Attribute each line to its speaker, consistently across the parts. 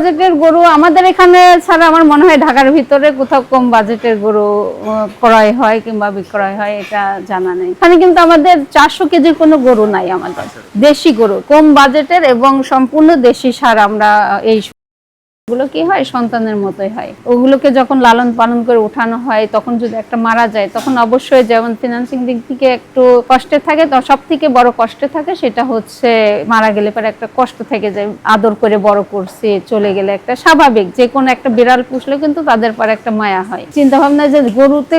Speaker 1: বাজেটের গরু আমাদের এখানে ছাড়া আমার মনে হয় ঢাকার ভিতরে কোথাও কম বাজেটের গরু ক্রয় হয় কিংবা বিক্রয় হয়, এটা জানা নেই। এখানে কিন্তু আমাদের চারশো কেজির কোনো গরু নাই আমাদের। দেশি গরু, কম বাজেটের এবং সম্পূর্ণ দেশি সার আমরা এই গুলো কি হয়? সন্তানের মতোই হয়। ওগুলোকে যখন লালন পালন করে উঠানো হয়, তখন যদি একটা মারা যায়, তখন অবশ্যই যেমন ফিনান্সিং দিক থেকে একটু কষ্টে থাকে, তো সব থেকে বড় কষ্টে থাকে সেটা হচ্ছে মারা গেলে পরে একটা কষ্ট থেকে যায়। আদর করে বড় করছে, চলে গেলে একটা স্বাভাবিক। যে কোনো একটা বিড়াল পুষলে কিন্তু তাদের পরে একটা মায়া হয়। চিন্তা ভাবনা যে গরুকে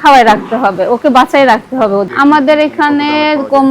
Speaker 1: খাওয়াই রাখতে হবে, ওকে বাঁচাই রাখতে হবে। আমাদের এখানে কম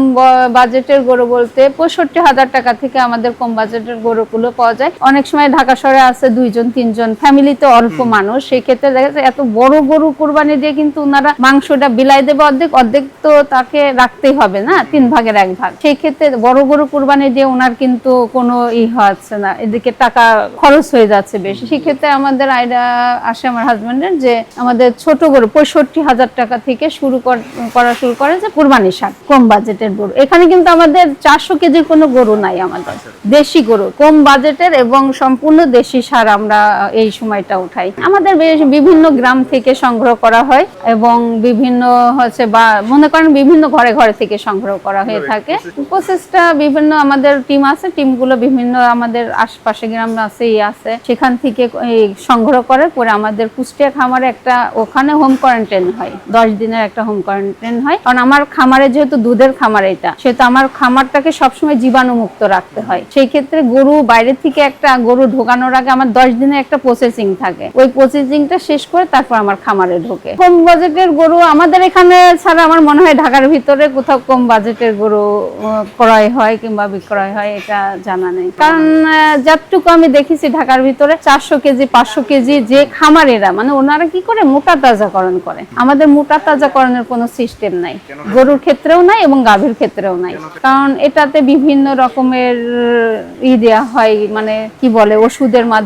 Speaker 1: বাজেটের গরু বলতে পঁয়ষট্টি হাজার টাকা থেকে আমাদের কম বাজেটের গরুগুলো পাওয়া যায়। অনেক সময় ঢাকা শহরে আছে দুইজন তিনজন ফ্যামিলিতে অল্প মানুষ সেই ক্ষেত্রে দেখা যাচ্ছে এত বড় গরু কুরবানি দিয়ে কিন্তু ওনারা মাংসটা বিলাই দেবে অর্ধেক অর্ধেক তো তাকে রাখতেই হবে না তিন ভাগের এক ভাগ। সেই ক্ষেত্রে বড় গরু কুরবানি দিয়ে ওনার কিন্তু কোনো ই হচ্ছে না এদিকে টাকা খরচ হয়ে যাচ্ছে বেশি। সেক্ষেত্রে আমাদের আইডিয়া আসে আমার হাজবেন্ডের যে আমাদের ছোট গরু পঁয়ষট্টি হাজার টাকা থেকে শুরু কর- করা শুরু করে যে কুরবানি শাক কম বাজেটের গরু। এখানে কিন্তু আমাদের চারশো কেজির কোনো গরু নাই আমাদের। দেশি গরু কম বাজেটের এবং সম্পূর্ণ দেশি সার আমরা এই সময়টা উঠাই। আমাদের বেশ বিভিন্ন গ্রাম থেকে সংগ্রহ করা হয় এবং বিভিন্ন হচ্ছে বা মনে করেন বিভিন্ন ঘরে ঘরে থেকে সংগ্রহ করা হয়ে থাকে। প্রসেসটা বিভিন্ন আমাদের টিম আছে টিমগুলো বিভিন্ন আমাদের আশপাশে গ্রাম আছে ই আছে। সেখান থেকে সংগ্রহ করে পরে আমাদের কুষ্টিয়া খামারে একটা ওখানে হোম কোয়ারেন্টাইন হয়। দশ দিনের একটা হোম কোয়ারেন্টাইন হয়। কারণ আমার খামারে যেহেতু দুধের খামার এটা সেহেতু আমার খামারটাকে সবসময় জীবাণুমুক্ত রাখতে হয়। সেই ক্ষেত্রে গরু বাইরে থেকে একটা গরু ঢোকানোর আগে আমার দশ দিনের একটা প্রসেসিং থাকে। ওই প্রসেসিংটা শেষ করে তারপর আমার খামারে ঢোকে। কম বাজেটের গরু আমাদের এখানে ছাড়া আমার মনে হয় ঢাকার ভিতরে কোথাও কম বাজেটের গরু ক্রয় হয় কিংবা বিক্রয় হয়, এটা জানা নেই। কারণ যতটুকু আমি দেখেছি ঢাকার ভিতরে, চারশো কেজি, পাঁচশো কেজি যে খামারেরা মানে ওনারা কি করে? মোটা তাজাকরণ করে। আমাদের মোটা তাজাকরণের কোনো সিস্টেম নাই। গরুর ক্ষেত্রেও নাই এবং গাভীর ক্ষেত্রেও নাই। কারণ এটাতে বিভিন্ন রকমের ই দেওয়া হয় মানে কি বলে, ওষুধের মাধ্যমে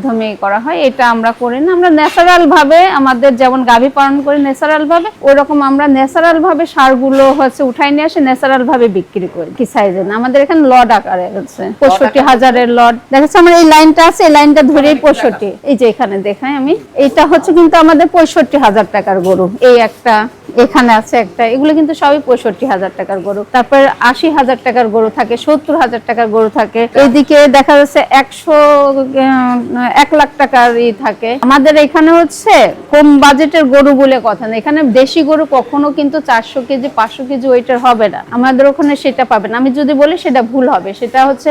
Speaker 1: করা হয় এটা আমরা করি না। আমরা ন্যাচারাল ভাবে আমাদের যেমন গাভী পালন করি ন্যাচারাল ভাবে ওই রকম আমরা ন্যাচারাল ভাবে সারগুলো হচ্ছে উঠাই নিয়ে আসে ন্যাচারাল ভাবে বিক্রি করি কি সাইজে না? আমাদের এখানে লড আকারে হচ্ছে পঁয়ষট্টি হাজারের লড দেখাচ্ছে আমার এই লাইনটা আছে এই লাইনটা ধরেই পঁয়ষট্টি এই যে এখানে দেখাই আমি এইটা হচ্ছে কিন্তু আমাদের পঁয়ষট্টি হাজার টাকার গরু। এই একটা এখানে আছে একটা, এগুলো কিন্তু সবই পঁয়ষট্টি হাজার টাকার গরু। তারপর আশি হাজার টাকার গরু থাকে, সত্তর হাজার টাকার গরু থাকে। এইদিকে দেখা যাচ্ছে একশো এক লাখ টাকার ই থাকে। আমাদের এখানে হচ্ছে কম বাজেটের গরু বলে কথা না। এখানে দেশি গরু কখনো কিন্তু চারশো কেজি, পাঁচশো কেজি ওইটার হবে না। আমাদের ওখানে সেটা পাবেন আমি যদি বলি সেটা ভুল হবে। সেটা হচ্ছে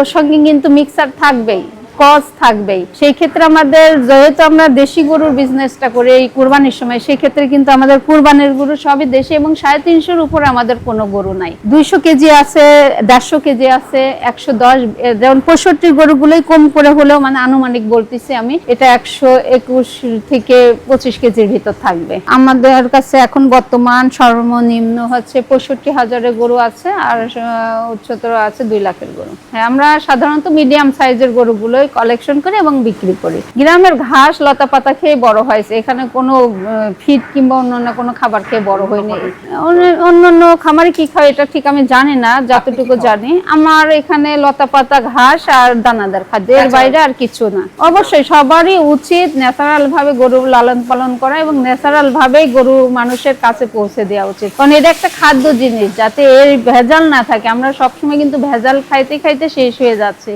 Speaker 1: ওর সঙ্গে কিন্তু মিক্সার থাকবেই। কস থাকবেই। সেই ক্ষেত্রে আমাদের, যেহেতু আমরা দেশি গরুর বিজনেসটা করি এই কুরবানির সময় সেই ক্ষেত্রে কিন্তু আমাদের কুরবানির গরু সবই দেশি এবং সাড়ে তিনশোর উপরে আমাদের কোনো গরু নাই। দুইশো কেজি আছে, দেড়শো কেজি আছে, একশো দশ যেমন পঁয়ষট্টির গরুগুলোই কম করে হলেও মানে আনুমানিক বলতেছি আমি, এটা একশো একুশ থেকে পঁচিশ কেজির ভিতর থাকবে। আমাদের কাছে এখন বর্তমান সর্বনিম্ন হচ্ছে পঁয়ষট্টি হাজারের গরু আছে, আর উচ্চতর আছে দুই লাখের গরু। হ্যাঁ আমরা সাধারণত মিডিয়াম সাইজের গরুগুলোই কালেকশন করি এবং বিক্রি করি। গ্রামের ঘাস লতা পাতা খেয়ে বড় হয়েছে। এখানে কোনো ফিড কিংবা অন্যান্য কোনো খাবার খেয়ে বড় হয়নি। অন্য- অন্যান্য খামারে কি খায় এটা ঠিক আমি জানি না যতটুকু জানি। আমার এখানে লতা পাতা ঘাস আর দানাদার খাদ্য এর বাইরে আর কিছু না। অবশ্যই সবারই উচিত ন্যাচারাল ভাবে গরু লালন পালন করা এবং ন্যাচারাল ভাবে গরু মানুষের কাছে পৌঁছে দেওয়া উচিত। কারণ এটা একটা খাদ্য জিনিস যাতে এর ভেজাল না থাকে। আমরা সবসময় কিন্তু ভেজাল খাইতে খাইতে শেষ হয়ে যাচ্ছে।